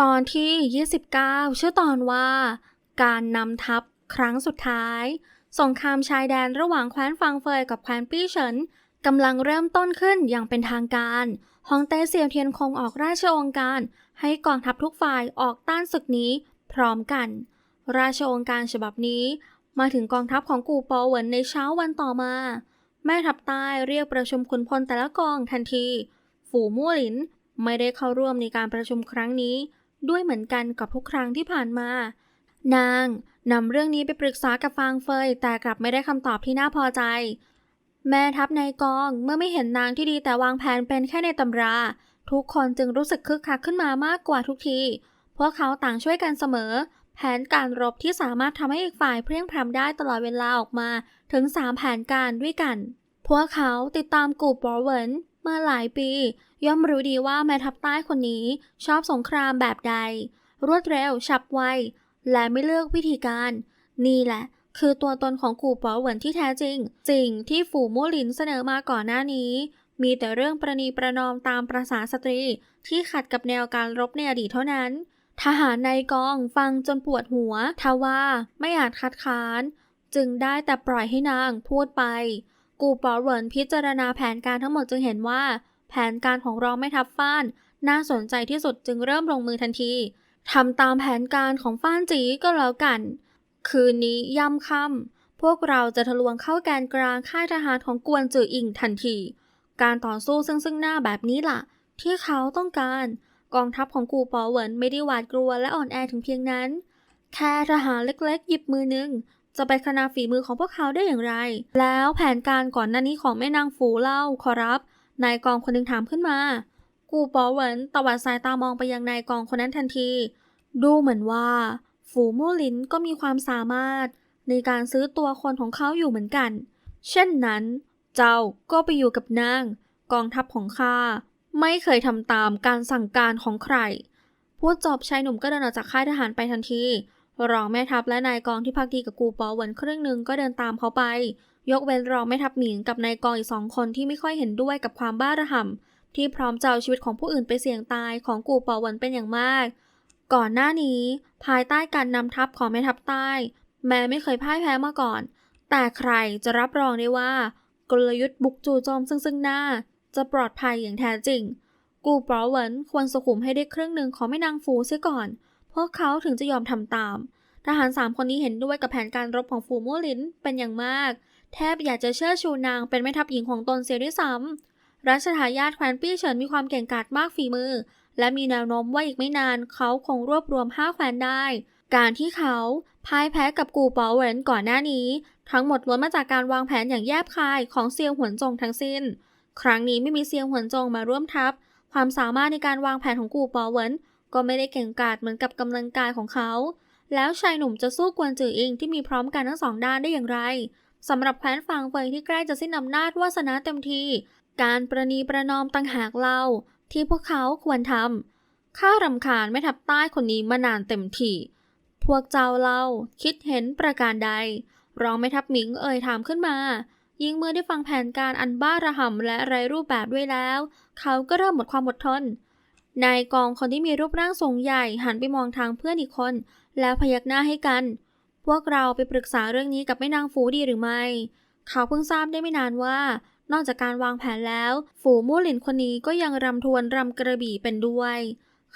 ตอนที่ 29 ชื่อตอนว่า การนำทัพครั้งสุดท้าย สงครามชายแดนระหว่างแคว้นฟังเฟยกับแคว้นปี้เฉินกำลังเริ่มต้นขึ้นอย่างเป็นทางการฮองเต้เซียวเทียนคงออกราชองการ ให้กองทัพทุกฝ่ายออกต้านศึกนี้พร้อมกัน ราชองการฉบับนี้ มาถึงกองทัพของกูปอเหวินในเช้าวันต่อมา แม่ทัพใต้เรียกประชุมขุนพลแต่ละกองทันที ฝูมู่หลินไม่ได้เข้าร่วมในการประชุมครั้งนี้ ด้วยเหมือนกันกับทุกครั้งที่ผ่านมา นางนำเรื่องนี้ไปปรึกษากับฟางเฟย แต่กลับไม่ได้คำตอบที่น่าพอใจ แม่ทัพในกองเมื่อไม่เห็นนางที่ดีแต่วางแผนเป็นแค่ในตำรา ทุกคนจึงรู้สึกคึกคักขึ้นมามากกว่าทุกที พวกเขาต่างช่วยกันเสมอ แผนการรบที่สามารถทำให้อีกฝ่ายเพลียงพรำได้ตลอดเวลาออกมาถึง 3 แผนการด้วยกัน พวกเขาติดตามกูปอร์เวนมาหลายปี ย่อมรู้ดีว่าแม่ทัพใต้คนนี้ชอบสงครามแบบใด รวดเร็วฉับไว และไม่เลือกวิธีการ นี่แหละ คือตัวตนของกูปอเหวินที่แท้จริง สิ่งที่ฝูมู่หลินเสนอมาก่อนหน้านี้ มีแต่เรื่องประนีประนอมตามประษาสตรีที่ขัดกับแนวการรบในอดีตเท่านั้น ทหารในกองฟังจนปวดหัวทว่าไม่อาจคัดค้าน จึงได้แต่ปล่อยให้นางพูดไป กูปอเหวินพิจารณาแผนการทั้งหมดจึงเห็นว่า แผนการของรองแม่ทัพฟ้าน น่าสนใจที่สุดจึงเริ่มลงมือทันทีทำตามแผนการของฟ้านจีก็แล้วกัน คืนนี้ย่ำค่ำพวกเราจะทะลวงเข้าแกนกลางค่ายทหารของกวนจืออิงทันที การต่อสู้ซึ่งซึ่งหน้าแบบนี้ล่ะ ที่เขาต้องการ กองทัพของกูปอเหวินไม่ได้หวาดกลัวและอ่อนแอถึงเพียงนั้น แค่ทหารเล็กๆ หยิบมือหนึงจะไปขนาฝีมือของพวกเขาได้อย่างไร แล้วแผนการก่อนหน้านี้ของแม่นางฝูเล่าขอรับ นายกองคนหนึ่งถามขึ้นมา กูปอเหวินตวัดสายตามองไปยังนายกองคนนั้นทันที ดูเหมือนว่า ฝูมู่หลินก็มีความสามารถ ในการซื้อตัวคนของเขาอยู่เหมือนกัน เช่นนั้น เจ้าก็ไปอยู่กับนาง กองทัพของข้าไม่เคยทำตามการสั่งการของใคร พูดจบชายหนุ่มก็เดินออกจากค่ายทหารไปทันที รองแม่ทัพและนายกองที่พักดีกับกูปอเหวินครึ่งหนึ่งก็เดินตามเขาไป ยกเว้นรองแม่ทัพหมิงกับนายกองอีกสองคนที่ไม่ค่อยเห็นด้วยกับความบ้าระห่ำที่พร้อมจะเอาชีวิตของผู้อื่นไปเสี่ยงตายของกูปอวินเป็นอย่างมาก ก่อนหน้านี้ ภายใต้การนำทัพของแม่ทัพใต้ แม้ไม่เคยพ่ายแพ้มาก่อน แต่ใครจะรับรองได้ว่า กลยุทธ์บุกจู่โจมซึ่งซึ่งหน้า จะปลอดภัยอย่างแท้จริง กูปอเวินควรสุขุมให้ได้ครึ่งหนึ่งของแม่นางฟูเสียก่อน พวกเขาถึงจะยอมทำตาม ทหารสามคนนี้เห็นด้วยกับแผนการรบของฟูมู่หลินเป็นอย่างมาก แทบอยากจะเชื่อชูนางเป็นแม่ทัพหญิงของตนเสียด้วยซ้ำรัชทายาทแคว้นปี้เฉินมีความเก่งกาจมากฝีมือ และมีแนวโน้มว่าอีกไม่นานเขาคงรวบรวมห้าแคว้นได้ การที่เขาพ่ายแพ้กับกูปอเหวินก่อนหน้านี้ ทั้งหมดล้วนมาจากการวางแผนอย่างแยบคายของเซียวหวนจงทั้งสิ้น ครั้งนี้ไม่มีเซียวหวนจงมาร่วมทัพ ความสามารถในการวางแผนของกูปอเหวินก็ไม่ได้เก่งกาจเหมือนกับกำลังกายของเขา แล้วชายหนุ่มจะสู้กวนจืออิงที่มีพร้อมกันทั้งสองด้านได้อย่างไร สำหรับแคว้นฟางเฟยที่ใกล้จะสิ้นอำนาจวาสนาเต็มที การประนีประนอมต่างหากเล่าที่พวกเขาควรทำข้ารำคาญแม่ทัพใต้คนนี้มานานเต็มทีพวกเจ้าเล่าคิดเห็นประการใด รองแม่ทัพหมิงเอ่ยถามขึ้นมา ยิ่งเมื่อได้ฟังแผนการอันบ้าระห่ำและไรรูปแบบด้วยแล้ว เขาก็เริ่มหมดความอดทนนายกองคนที่มีรูปร่างสูงใหญ่หันไปมองทางเพื่อนอีกคน แล้วพยักหน้าให้กัน พวกเราไปปรึกษาเรื่องนี้กับแม่นางฟูดีหรือไม่ เขาเพิ่งทราบได้ไม่นานว่า นอกจากการวางแผนแล้ว ฝูมู่หลินคนนี้ก็ยังรำทวนรำกระบี่เป็นด้วย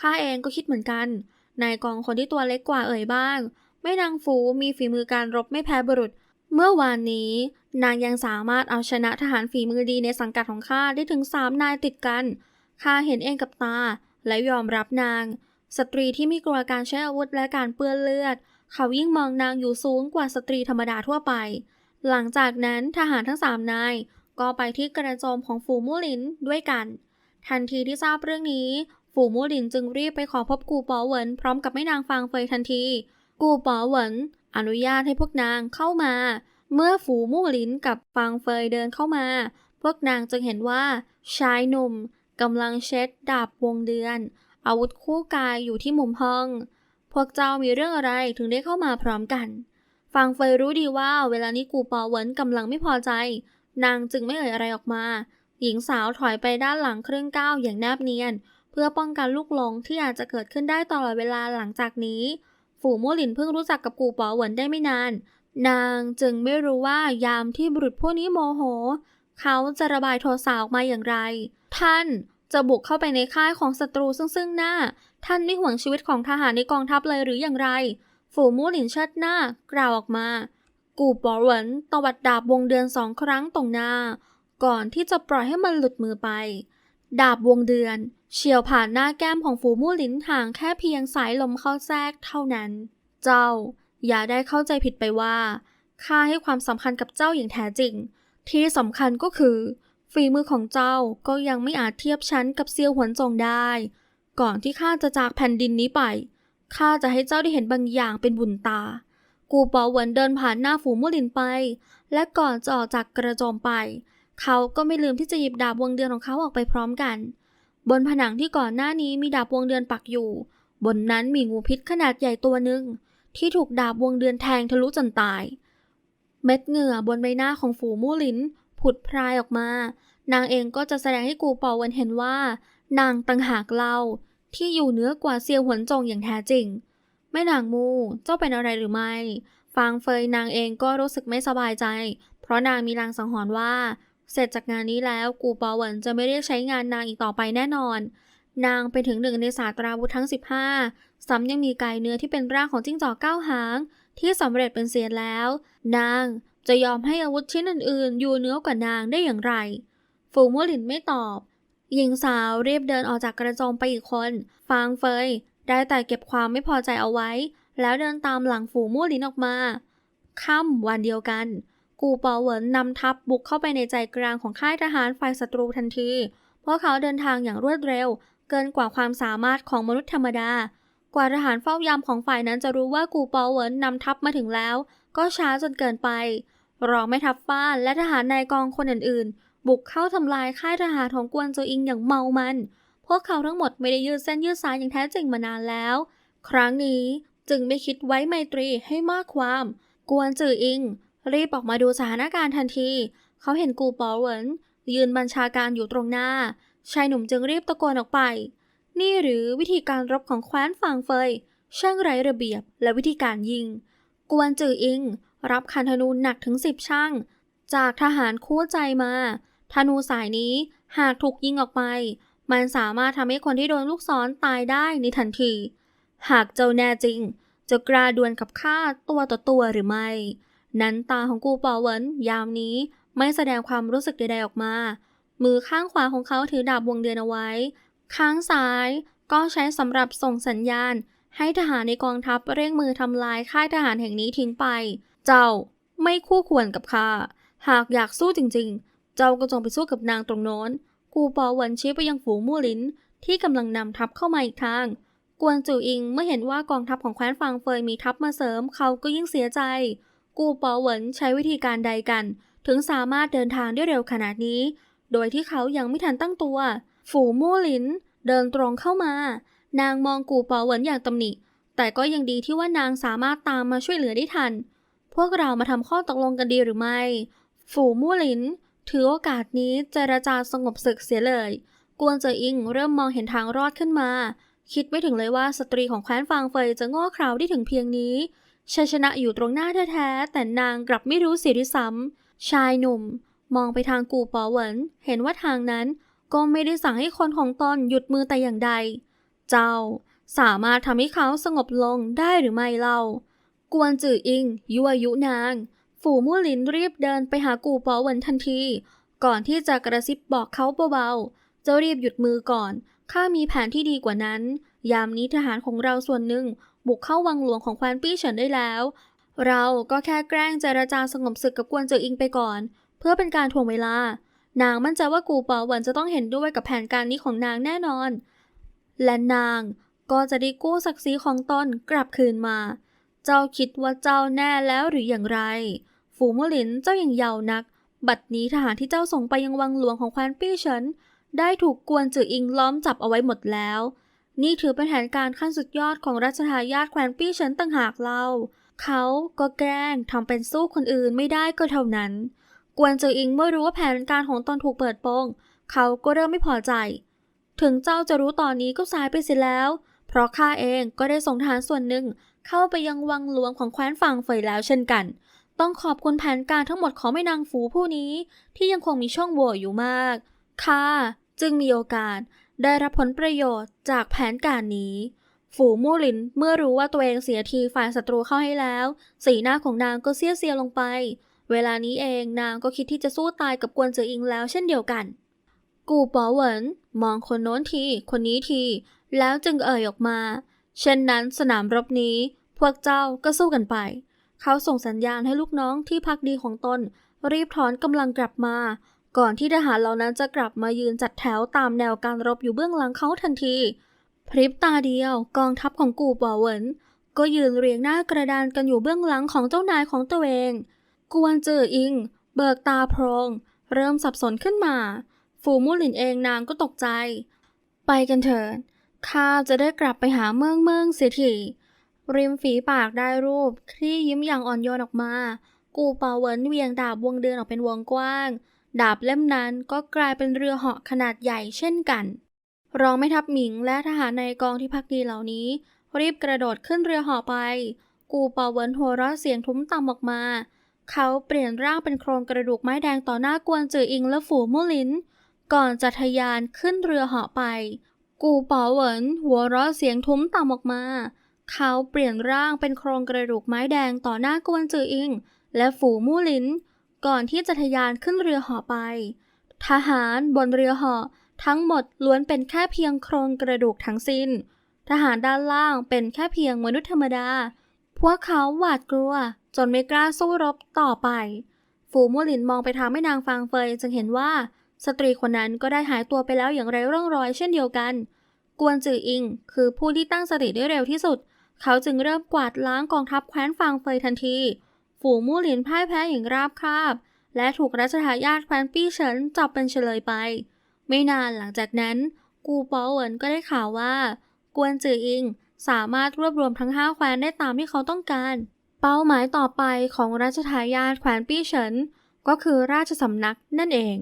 ข้าเองก็คิดเหมือนกัน นายกองคนที่ตัวเล็กกว่าเอ่ยบ้าง แม่นางฟูมีฝีมือการรบไม่แพ้บุรุษ เมื่อวานนี้ นางยังสามารถเอาชนะทหารฝีมือดีในสังกัดของข้าได้ถึงสามนายติดกันข้าเห็นเองกับตา และยอมรับนาง สตรีที่ไม่กลัวการใช้อาวุธและการเปื้อนเลือด เขายิ่งมองนางอยู่สูงกว่าสตรีธรรมดาทั่วไป หลังจากนั้นทหารทั้งสามนายก็ไปที่กระโจมของฝูมู่หลินด้วยกัน ทันทีที่ทราบเรื่องนี้ ฝูมู่หลินจึงรีบไปขอพบกูปอเหวินพร้อมกับแม่นางฟางเฟยทันที กูปอเหวินอนุญาตให้พวกนางเข้ามา เมื่อฝูมู่หลินกับฟางเฟยเดินเข้ามา พวกนางจึงเห็นว่าชายหนุ่มกำลังเช็ดดาบวงเดือน อาวุธคู่กายอยู่ที่มุมห้อง พวกเจ้ามีเรื่องอะไรถึงได้เข้ามาพร้อมกันฟางเฟยรู้ดีว่าเวลานี้กูปอเหวินกำลังไม่พอใจ นางจึงไม่เอ่ยอะไรออกมา หญิงสาวถอยไปด้านหลังครึ่งก้าวอย่างแนบเนียนพพื่อป้องกันลูกหลงที่อาจจะเกิดขึ้นได้ตลอดเวลาหลังจากนี้ ฝูมู่หลินเพิ่งรู้จักกับกูป๋อเหวินได้ไม่นาน นางจึงไม่รู้ว่ายามที่บุรุษพวกนี้โมโห เขาจะระบายโทสะออกมาอย่างไร ท่านจะบุกเข้าไปในค่ายของศัตรูซึ่งซึ่งหน้า ท่านไม่ห่วงชีวิตของทหารในกองทัพเลยหรืออย่างไร ฝูมู่หลินเชิดหน้ากล่าวออกมา กูป๋อหวนตวัดดาบวงเดือนสองครั้งตรงหน้า ก่อนที่จะปล่อยให้มันหลุดมือไป ดาบวงเดือน เฉียวผ่านหน้าแก้มของฝูมู่หลินห่างแค่เพียงสายลมเข้าแทรกเท่านั้น เจ้า อย่าได้เข้าใจผิดไปว่าข้าให้ความสำคัญกับเจ้าอย่างแท้จริง ที่สำคัญก็คือฝีมือของเจ้าก็ยังไม่อาจเทียบชั้นกับเซียวหวนจงได้ ก่อนที่ข้าจะจากแผ่นดินนี้ไป ข้าจะให้เจ้าได้เห็นบางอย่างเป็นบุญตา กูปอเหวินเดินผ่านหน้าฝูมู่หลินไป และก่อนจะออกจากกระโจมไป เขาก็ไม่ลืมที่จะหยิบดาบวงเดือนของเขาออกไปพร้อมกัน บนผนังที่ก่อนหน้านี้มีดาบวงเดือนปักอยู่ บนนั้นมีงูพิษขนาดใหญ่ตัวหนึ่งที่ถูกดาบวงเดือนแทงทะลุจนตาย เม็ดเหงื่อบนใบหน้าของฝูมู่หลินผุดพรายออกมา นางเองก็จะแสดงให้กูปอเวนเห็นว่า นางตังหากเล่าที่อยู่เหนือกว่าเซียวหวนจงอย่างแท้จริงแม่นางมู เจ้าเป็นอะไรหรือไม่ ฟางเฟยนางเองก็รู้สึกไม่สบายใจ เพราะนางมีลางสังหรณ์ว่า เสร็จจากงานนี้แล้วกูปอเหวินจะไม่ได้ใช้งานนางอีกต่อไปแน่นอน นางเป็นถึงหนึ่งในศาสตราวุธทั้ง 15ซ้ำยังมีกายเนื้อที่เป็นร่างของจิ้งจอกเก้าหาง ที่สำเร็จเป็นเสียแล้ว นางจะยอมให้อาวุธชิ้นอื่นๆ อยู่เหนือกว่านางได้อย่างไรฝูมัวหลินไม่ตอบ หญิงสาวรีบเดินออกจากกระโจมไปอีกคน ฟางเฟย ได้แต่เก็บความไม่พอใจเอาไว้ แล้วเดินตามหลังฝูมู่หลินออกมา ค่ำวันเดียวกัน กูปอเหวินนำทัพบุกเข้าไปในใจกลางของค่ายทหารฝ่ายศัตรูทันทีเพราะเขาเดินทางอย่างรวดเร็ว เกินกว่าความสามารถของมนุษย์ธรรมดา กว่าทหารเฝ้ายามของฝ่ายนั้นจะรู้ว่ากูปอเหวินนำทัพมาถึงแล้ว ก็ช้าจนเกินไป รองไม่ทัพฟ้านและทหารในกองคนอื่นๆ บุกเข้าทำลายค่ายทหารของกวนโจอิงอย่างเมามัน พวกเขาทั้งหมดไม่ได้ยืดเส้นยืดสายอย่างแท้จริงมานานแล้ว ครั้งนี้จึงไม่คิดไว้ไมตรีให้มากความ กวนจืออิง รีบออกมาดูสถานการณ์ทันที เขาเห็นกูปอเหวินยืนบัญชาการอยู่ตรงหน้า ชายหนุ่มจึงรีบตะโกนออกไป นี่หรือวิธีการรบของแคว้นฝางเฟยช่างไร้ระเบียบและวิธีการยิง กวนจืออิง รับคันธนูหนักถึงสิบช่าง จากทหารคู่ใจมา ธนูสายนี้หากถูกยิงออกไป มันสามารถทำให้คนที่โดนลูกศรตายได้ในทันที หากเจ้าแน่จริง จะกล้าดวลกับข้าตัวต่อตัวหรือไม่ นั้นตาของกูปอเวินยามนี้ไม่แสดงความรู้สึกใดๆออกมา มือข้างขวาของเขาถือดาบวงเดือนเอาไว้ ข้างซ้ายก็ใช้สำหรับส่งสัญญาณ ให้ทหารในกองทัพเร่งมือทำลายค่ายทหารแห่งนี้ทิ้งไป เจ้าไม่คู่ควรกับข้า หากอยากสู้จริงๆ เจ้าก็จงไปสู้กับนางตรงโน้น กูปอหวินชี้ไปยังฝูมู่ลินที่กำลังนำทัพเข้ามาอีกทาง กวนจูอิงเมื่อเห็นว่ากองทัพของแคว้นฟางเฟยมีทัพมาเสริม เขาก็ยิ่งเสียใจ กูปอหวินใช้วิธีการใดกัน ถึงสามารถเดินทางได้เร็วขนาดนี้ โดยที่เขายังไม่ทันตั้งตัว ฝูมู่ลินเดินตรงเข้ามา นางมองกูปอหวินอย่างตำหนิ แต่ก็ยังดีที่ว่านางสามารถตามมาช่วยเหลือได้ทัน พวกเรามาทำข้อตกลงกันดีหรือไม่ ฝูมู่ลิน ถือโอกาสนี้เจรจาสงบศึกเสียเลย กวนเจออิงเริ่มมองเห็นทางรอดขึ้นมา คิดไม่ถึงเลยว่าสตรีของแคว้นฟางเฟยจะโง่เขลาได้ถึงเพียงนี้ชัยชนะอยู่ตรงหน้าแท้ๆแต่นางกลับไม่รู้เสียด้วยซ้ำชายหนุ่ม มองไปทางกูปอเหวินเห็นว่าทางนั้นก็ไม่ได้สั่งให้คนของตนหยุดมือแต่อย่างใด เจ้าสามารถทำให้เขาสงบลงได้หรือไม่เล่ากวนจืออิงยั่วยุนาง ฝูมู่หลินรีบเดินไปหากูปอเหวินทันที ก่อนที่จะกระซิบบอกเขาเบาๆเจ้ารีบหยุดมือก่อน ข้ามีแผนที่ดีกว่านั้น ยามนี้ทหารของเราส่วนหนึ่ง บุกเข้าวังหลวงของแคว้นปี้เฉินได้แล้ว เราก็แค่แกล้งเจรจาสงบศึกกับกวนเจออิงไปก่อน เพื่อเป็นการถ่วงเวลา นางมั่นใจว่ากูปอเหวินจะต้องเห็นด้วยกับแผนการนี้ของนางแน่นอน และนางก็จะได้กู้ศักดิ์ศรีของตนกลับคืนมา เจ้าคิดว่าเจ้าแน่แล้วหรืออย่างไร ฝูมวลินเจ้ายังเยาว์นัก บัดนี้ทหารที่เจ้าส่งไปยังวังหลวงของแคว้นปี้เฉินได้ถูกกวนจืออิงล้อมจับเอาไว้หมดแล้ว นี่ถือเป็นแผนการขั้นสุดยอดของรัชทายาทแคว้นปี้เฉินต่างหากเล่าเขาก็แกล้งทำเป็นสู้คนอื่นไม่ได้ก็เท่านั้น กวนจืออิงเมื่อรู้ว่าแผนการของตนถูกเปิดโปง เขาก็เริ่มไม่พอใจ ถึงเจ้าจะรู้ตอนนี้ก็สายไปเสียแล้ว เพราะข้าเองก็ได้ส่งทหารส่วนหนึ่ง เข้าไปยังวังหลวงของแคว้นฝั่งเฟยแล้วเช่นกัน ต้องขอบคุณแผนการทั้งหมดของแม่นางฝูผู้นี้ ที่ยังคงมีช่องโหว่อยู่มากข้าจึงมีโอกาสได้รับผลประโยชน์จากแผนการนี้ ฝูมู่หลินเมื่อรู้ว่าตัวเองเสียทีฝ่ายศัตรูเข้าให้แล้ว สีหน้าของนางก็เสียเสียลงไป เวลานี้เองนางก็คิดที่จะสู้ตายกับกวนเจออิงแล้วเช่นเดียวกัน กูป๋อเหวินมองคนโน้นที คนนี้ที แล้วจึงเอ่ยออกมา เช่นนั้นสนามรบนี้ พวกเจ้าก็สู้กันไป เขาส่งสัญญาณให้ลูกน้องที่พักดีของตน รีบถอนกำลังกลับมา ก่อนที่ทหารเหล่านั้นจะกลับมายืนจัดแถวตามแนวการรบอยู่เบื้องหลังเขาทันที พริบตาเดียวกองทัพของกูป๋อเหวินก็ยืนเรียงหน้ากระดานกันอยู่เบื้องหลังของเจ้านายของตัวเอง กวนเจออิง เบิกตาโพรง เริ่มสับสนขึ้นมาฟูมู่หลินเองนางก็ตกใจ ไปกันเถิด ข้าจะได้กลับไปหาเมืองเมืองเสียทีริมฝีปากได้รูปคลี่ยิ้มอย่างอ่อนโยนออกมา กูเปาเหวินเวียงดาบวงเดือนออกเป็นวงกว้าง ดาบเล่มนั้นก็กลายเป็นเรือเหาะขนาดใหญ่เช่นกัน รองไม่ทัพหมิงและทหารในกองที่พักดีเหล่านี้ รีบกระโดดขึ้นเรือเหาะไป กูเปาเหวินหัวเราะเสียงทุ้มต่ำออกมา เขาเปลี่ยนร่างเป็นโครงกระดูกไม้แดงต่อหน้ากวนจืออิงและฝูมู่ลิน ก่อนจะทะยานขึ้นเรือเหาะไป กูป๋อเหวินหัวเราะเสียงทุ้มต่ำออกมา เขาเปลี่ยนร่างเป็นโครงกระดูกไม้แดงต่อหน้ากวนจืออิง และฝูมู่หลิน ก่อนที่จะทะยานขึ้นเรือเหาะไป ทหารบนเรือเหาะทั้งหมดล้วนเป็นแค่เพียงโครงกระดูกทั้งสิ้น ทหารด้านล่างเป็นแค่เพียงมนุษย์ธรรมดา พวกเขาหวาดกลัว จนไม่กล้าสู้รบต่อไป ฝูมู่หลินมองไปทางแม่นางฟางเฟยจึงเห็นว่า สตรีคนนั้นก็ได้หายตัวไปแล้วอย่างไรร่องรอยเช่นเดียวกัน กวนจืออิง คือผู้ที่ตั้งสติได้เร็วที่สุด เขาจึงเริ่มกวาดล้างกองทัพแคว้นฟางเฟยทันที ฝูมู่หลินพ่ายแพ้อย่างราบคาบ และถูกรัชทายาทแคว้นปี้เฉินจับเป็นเฉลยไป ไม่นานหลังจากนั้น กูเปาเหวินก็ได้ข่าวว่า กวนจืออิงสามารถรวบรวมทั้งห้าแคว้นได้ตามที่เขาต้องการ เป้าหมายต่อไปของรัชทายาทแคว้นปี้เฉินก็คือราชสำนักนั่นเอง